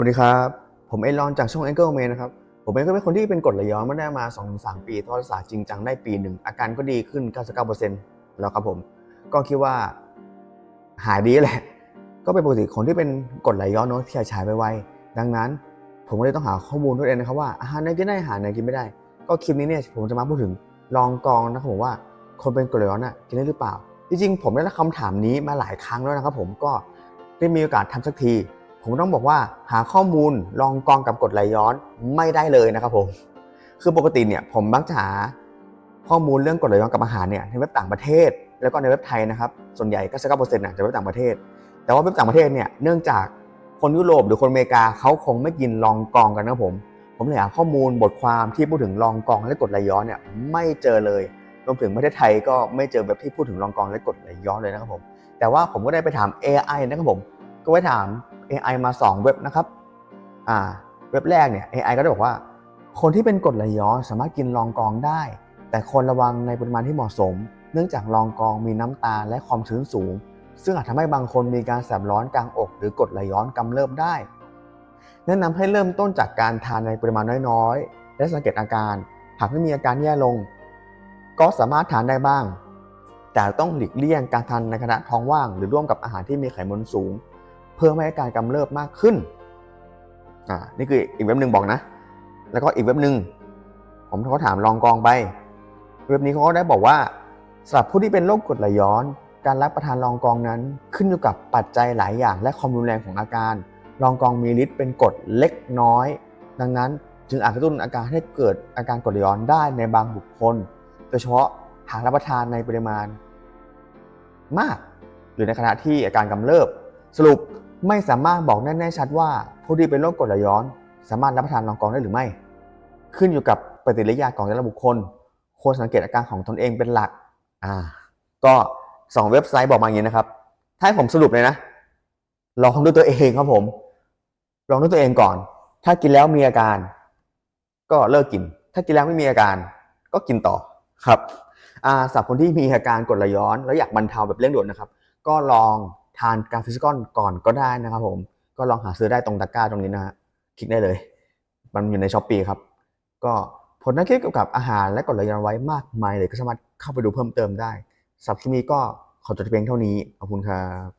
วัสดีครับ ผมเอลอนจากช่อง Angle Man นะครับ ผมเองก็เป็นคนที่เป็นกรดไหลย้อนมาได้มา 2-3 ปีทอดรักษาจริงจังได้ปีหนึ่ง อาการก็ดีขึ้น 99%แล้วครับผม ก็คิดว่าหายดีแหละ ก็เป็นปกติคนที่เป็นกรดไหลย้อนเนาะที่ฉายไวๆดังนั้น ผมก็เลยต้องหาข้อมูลด้วยเองนะครับว่าอาหารไหนกินได้อาหารไหนกินไม่ได้ ก็คลิปนี้เนี่ยผมจะมาพูดถึงลองกองนะครับผมว่าคนเป็นกรดไหลย้อนอะกินได้หรือเปล่า จริงๆผมได้รับคำถามนี้มาหลายครั้งแล้วนะครับผมก็ได้มีโอกาสทำสักที ผมต้องบอกว่าหาข้อมูลลองกองกับกรดไหลย้อนไม่ได้เลยนะครับผม คือปกติเนี่ยผมมักจะหาข้อมูลเรื่องกรดไหลย้อนกับอาหารเนี่ยในเว็บต่างประเทศ แล้วก็ในเว็บไทยนะครับ ส่วนใหญ่ก็สักเปอร์เซ็นต์จะเว็บต่างประเทศ แต่ว่าเว็บต่างประเทศเนี่ยเนื่องจากคนยุโรปหรือคนอเมริกาเขาคงไม่กินลองกองกันนะผม ผมเลยหาข้อมูลบทความที่พูดถึงลองกองและกรดไหลย้อนเนี่ยไม่เจอเลยรวมถึงประเทศไทยก็ไม่เจอเว็บที่พูดถึงลองกองและกรดไหลย้อนเลยนะครับผม แต่ว่าผมก็ได้ไปถาม AI นะครับผม ก็ไปถาม AI มา 2 เว็บนะครับอ่าเว็บแรกเนี่ย AI ก็ได้บอกว่า คนที่เป็นกรดไหลย้อนสามารถกินลองกองได้ แต่ควรระวังในปริมาณที่เหมาะสม เนื่องจากลองกองมีน้ำตาลและความชื้นสูง ซึ่งอาจทำให้บางคนมีการแสบร้อนกลางอก หรือกรดไหลย้อนกำเริบได้ แนะนำให้เริ่มต้นจากการทานในปริมาณน้อยๆ และสังเกตอาการ หากไม่มีอาการแย่ลง ก็สามารถทานได้บ้าง แต่ต้องหลีกเลี่ยงการทานในขณะท้องว่าง หรือร่วมกับอาหารที่มีไขมันสูง เพื่อไม่ให้การกำเริบมากขึ้นอ่านี่คืออีกเว็บหนึ่งบอกนะ แล้วก็อีกเว็บหนึ่งผมเขาถามลองกองไป เว็บนี้เขาก็ได้บอกว่าสำหรับผู้ที่เป็นโรคกรดไหลย้อน การรับประทานลองกองนั้นขึ้นอยู่กับปัจจัยหลายอย่าง และความรุนแรงของอาการลองกองมีฤทธิ์เป็นกรดเล็กน้อย ดังนั้นจึงอาจกระตุ้นอาการให้เกิดอาการกรดไหลย้อนได้ในบางบุคคล โดยเฉพาะหากรับประทานในปริมาณมาก หรือในขณะที่อาการกำเริบสรุป ไม่สามารถบอกแน่ๆชัดว่าผู้ที่เป็นโรคกรดไหลย้อน สามารถรับประทานลองกองได้หรือไม่ ขึ้นอยู่กับปฏิกิริยาของแต่ละบุคคลควรสังเกตอาการของตนเองเป็นหลัก อ่า ก็สองเว็บไซต์บอกมาอย่างนี้นะครับ ถ้าผมสรุปเลยนะ ลองด้วยตัวเองครับผม ลองด้วยตัวเองก่อน ถ้ากินแล้วมีอาการ ก็เลิกกิน ถ้ากินแล้วไม่มีอาการ ก็กินต่อครับ อ่าสำหรับคนที่มีอาการกรดไหลย้อน แล้วอยากบรรเทาแบบเร่งด่วนนะครับ ก็ลอง ทานกาฟิสกอนก่อนก็ได้นะครับผม ก็ลองหาซื้อได้ตรงตะกร้าตรงนี้นะฮะ คลิกได้เลย มันอยู่ในช้อปปีครับ ก็ผลนักคิดเกี่ยวกับอาหารและกรดไหลย้อนไว้มากมายเลยก็สามารถเข้าไปดูเพิ่มเติมได้สำหรับคลิปนี้ก็ขอจบเพียงเท่านี้ ขอบคุณครับ